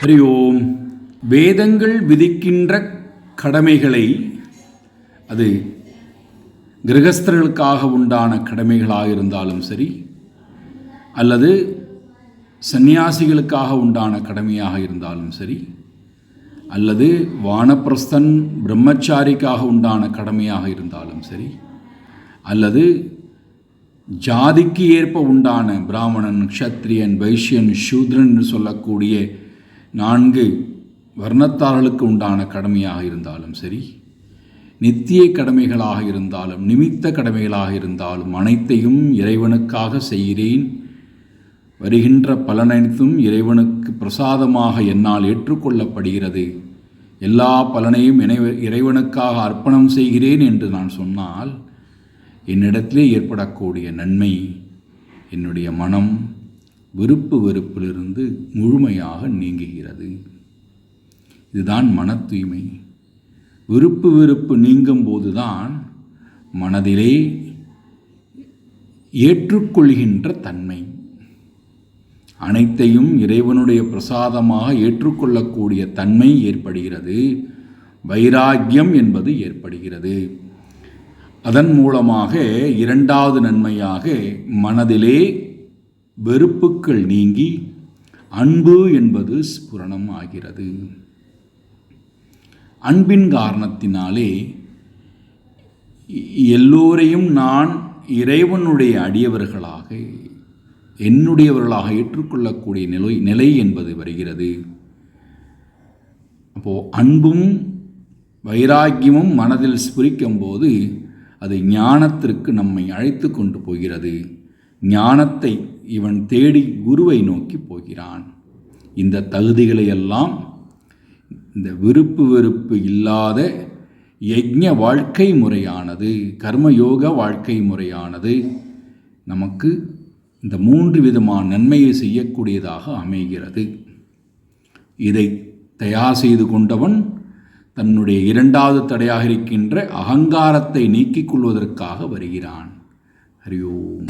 ஹரி ஓம். வேதங்கள் விதிக்கின்ற கடமைகளை அது கிரகஸ்தர்களுக்காக உண்டான கடமைகளாக இருந்தாலும் சரி அல்லது சந்நியாசிகளுக்காக உண்டான கடமையாக இருந்தாலும் சரி அல்லது வானப்பிரஸ்தன் பிரம்மச்சாரிக்காக உண்டான கடமையாக இருந்தாலும் சரி அல்லது ஜாதிக்கு ஏற்ப உண்டான பிராமணன் க்ஷத்ரியன் வைஷ்யன் சூத்ரன் என்று சொல்லக்கூடிய நான்கு வர்ணத்தார்களுக்கு உண்டான கடமையாக இருந்தாலும் சரி நித்திய கடமைகளாக இருந்தாலும் நிமித்த கடமைகளாக இருந்தாலும் அனைத்தையும் இறைவனுக்காக செய்கிறேன். வருகின்ற பலனனைத்தும் இறைவனுக்கு பிரசாதமாக என்னால் ஏற்றுக்கொள்ளப்படுகிறது. எல்லா பலனையும் இணைவ இறைவனுக்காக அர்ப்பணம் செய்கிறேன் என்று நான் சொன்னால் என்னிடத்திலே ஏற்படக்கூடிய நன்மை என்னுடைய மனம் விருப்பு வெறுப்பிலிருந்து முழுமையாக நீங்குகிறது. இதுதான் மன தூய்மை விருப்பு வெறுப்பு நீங்கும் போதுதான் மனதிலே ஏற்றுக்கொள்கின்ற தன்மை. அனைத்தையும் இறைவனுடைய பிரசாதமாக ஏற்றுக்கொள்ளக்கூடிய தன்மை ஏற்படுகிறது. வைராக்கியம் என்பது ஏற்படுகிறது. அதன் மூலமாக இரண்டாவது நன்மையாக மனதிலே வெறுப்புக்கள் நீங்கி அன்பு என்பது ஸ்புரணம் ஆகிறது. அன்பின் காரணத்தினாலே எல்லோரையும் நான் இறைவனுடைய அடியவர்களாக என்னுடையவர்களாக ஏற்றுக்கொள்ளக்கூடிய நிலை நிலை என்பது வருகிறது. அப்போது அன்பும் வைராக்கியமும் மனதில் ஸ்புரிக்கும் போது அது ஞானத்திற்கு நம்மை அழைத்து கொண்டு போகிறது. ஞானத்தை இவன் தேடி குருவை நோக்கி போகிறான். இந்த தகுதிகளை எல்லாம் இந்த விருப்பு வெறுப்பு இல்லாத யஜ்ஞ வாழ்க்கை முறையானது கர்மயோக வாழ்க்கை முறையானது நமக்கு இந்த மூன்று விதமான நன்மையை செய்யக்கூடியதாக அமைகிறது. இதை தயார் செய்து கொண்டவன் தன்னுடைய இரண்டாவது தடையாக இருக்கின்ற அகங்காரத்தை நீக்கிக் கொள்வதற்காக வருகிறான். ஹரியோம்